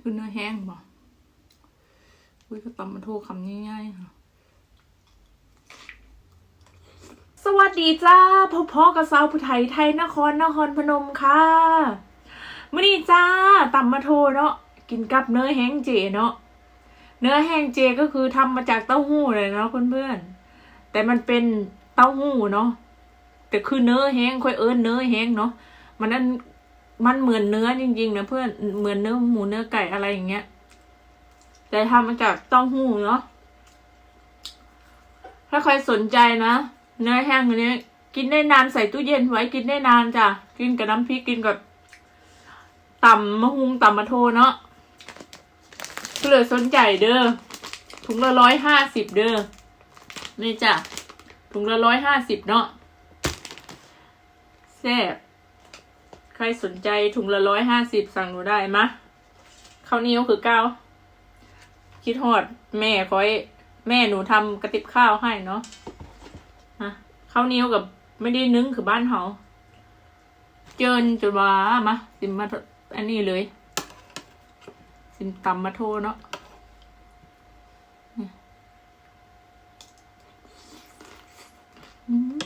คือเนื้อแห้งบ่อุ้ยก็ตำมาโทคำง่ายๆค่ะ สวัสดีจ้าพ่อพ่อกับสาวผู้ไทยไทยนครนครพนมค่ะมื่อนี้จ้าตำมาโทเนาะกินกับเนื้อแห้งเจเนาะเนื้อแห้งเจก็คือทำมาจากเต้าหู้เลยเนาะเพื่อนๆแต่มันเป็นเต้าหู้เนาะแต่คือเนื้อแห้งค่อยเอิ้นเนื้อแห้งเนาะมันนั่น มันเหมือนเนื้อจริงๆนะเพื่อนเหมือนเนื้อหมูเนื้อไก่อะไรอย่างเงี้ย แต่ทำมาจากเต้าหู้เนาะถ้าใครสนใจนะเนื้อแห้งอันนี้กินได้นานใส่ตู้เย็นไว้กินได้นานจ้ะกินกับน้ำพริกกินกับตำมะฮุงตำมะโทเนาะเผื่อสนใจเด้อถุงละร้อยห้าสิบเด้อนี่จ้ะถุงละร้อยห้าสิบเนาะแซ่บ ครสนใจถุงละร้อยห้าสิบสั่งหนูได้มะข้าวเหนียวคือเก้า คิดฮอด แม่คอย แม่หนูทำกระติบข้าวให้เนาะฮะข้าวเหนียวกับไม่ได้นึ่งคือบ้านเขาเจินจนว่ามาสิมมาอันนี้เลย สิมตำมาโทเนาะอืมอะอืม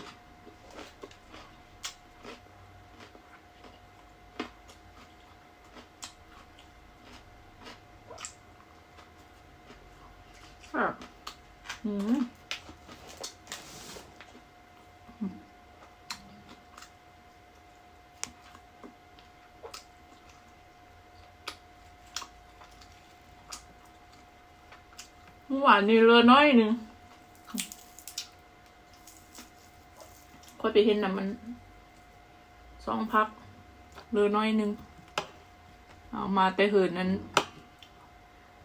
หวานนี่เรือน้อยหนึ่งค่อยไปเห็นนะมันสองพักเรือน้อยหนึ่งเอามาแต่หืนนั้น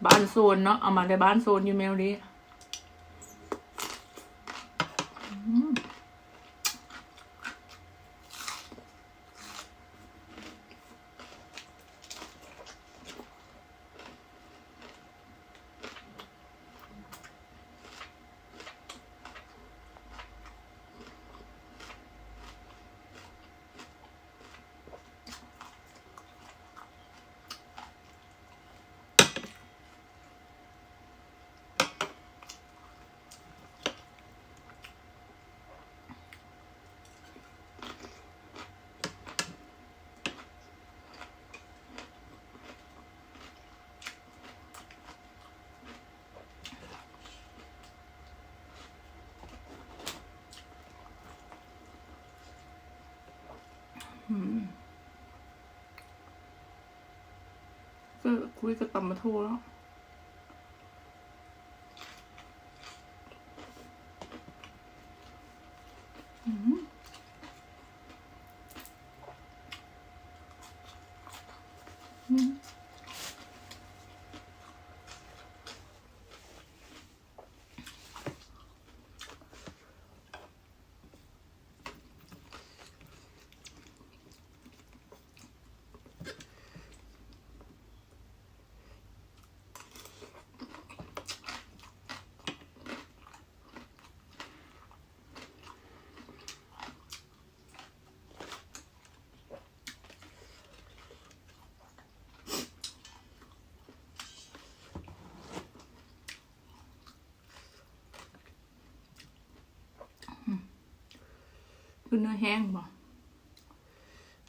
บ้านโซนเนาะเอามาแต่บ้านโซนอยู่แมวดีอืม ก็คุยกับตำมาโทแล้วอืม คือเนื้อแห้งบ่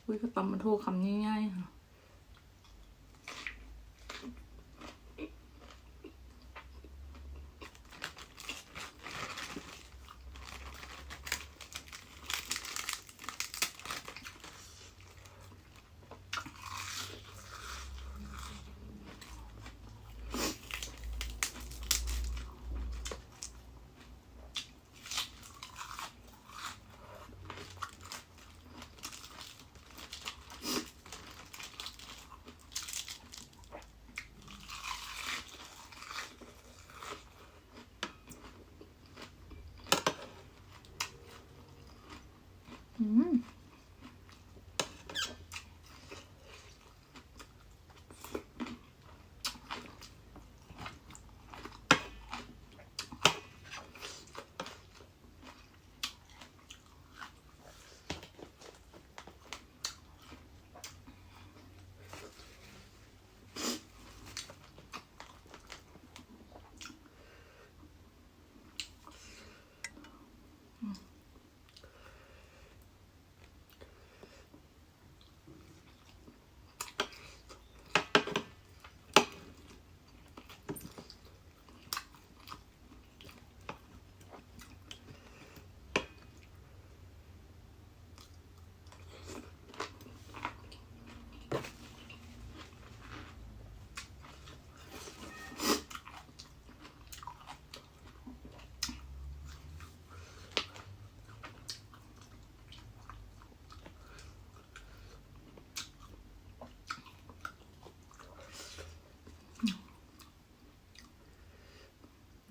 อุ้ยก็ตำมาโทคำง่ายๆค่ะ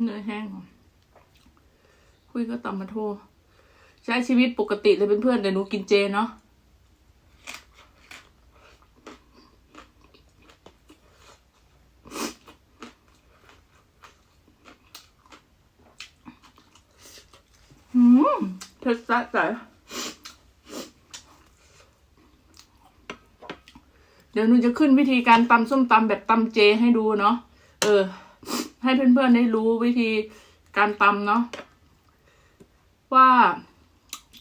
เนื้อแห้งคุยก็ตำมาโทรใช้ชีวิตปกติเลยเป็นเพื่อนแต่หนูกินเจเนาะอืมเผ็ดสะใจเดี๋ยวหนูจะขึ้นวิธีการตำส้มตำแบบตำเจให้ดูเนาะเออ ให้เพื่อนๆได้รู้วิธีการตำเนาะว่า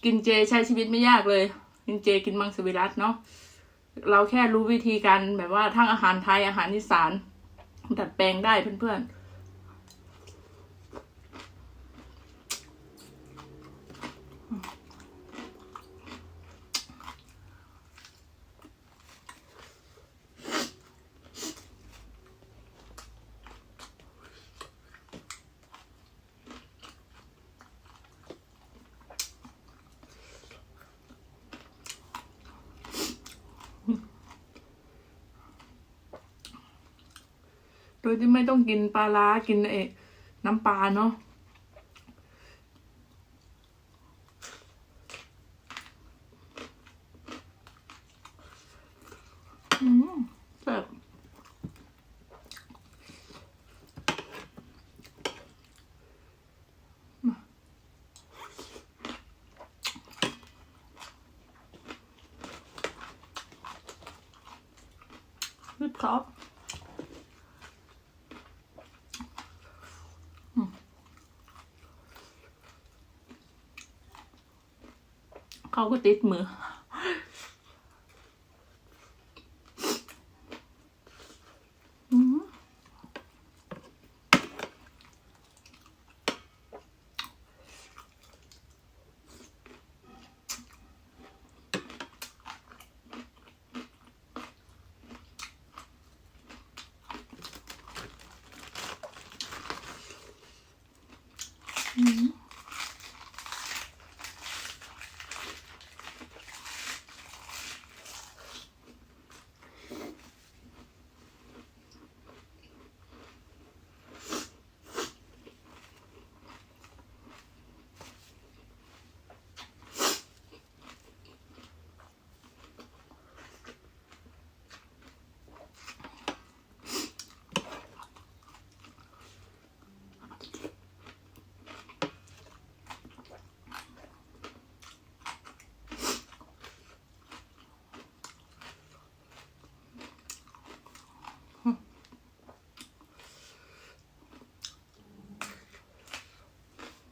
กินเจใช้ชีวิตไม่ยากเลย กินเจกินมังสวิรัตเนาะเราแค่รู้วิธีการแบบว่าทั้งอาหารไทยอาหารอีสานดัดแปลงได้เพื่อนๆ ดยที่ไม่ต้องกินปลาร้ากินเอน้ำปลาเนาะอืมแซ่บมารีบครับ เขาก็ติดม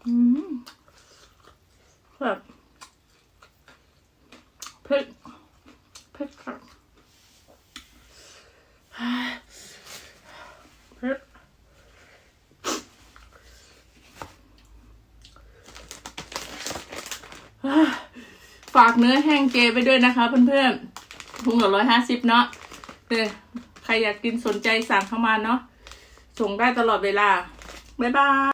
อืมแบบเผ็ดเผ็ดครับเผ็ด ฝากเนื้อแห้งเจไปด้วยนะคะ เพื่อนๆพุงละร้อยห้าสิบเนาะเออใครอยากกินสนใจสั่งเข้ามาเนาะส่งได้ตลอดเวลา บ๊ายบาย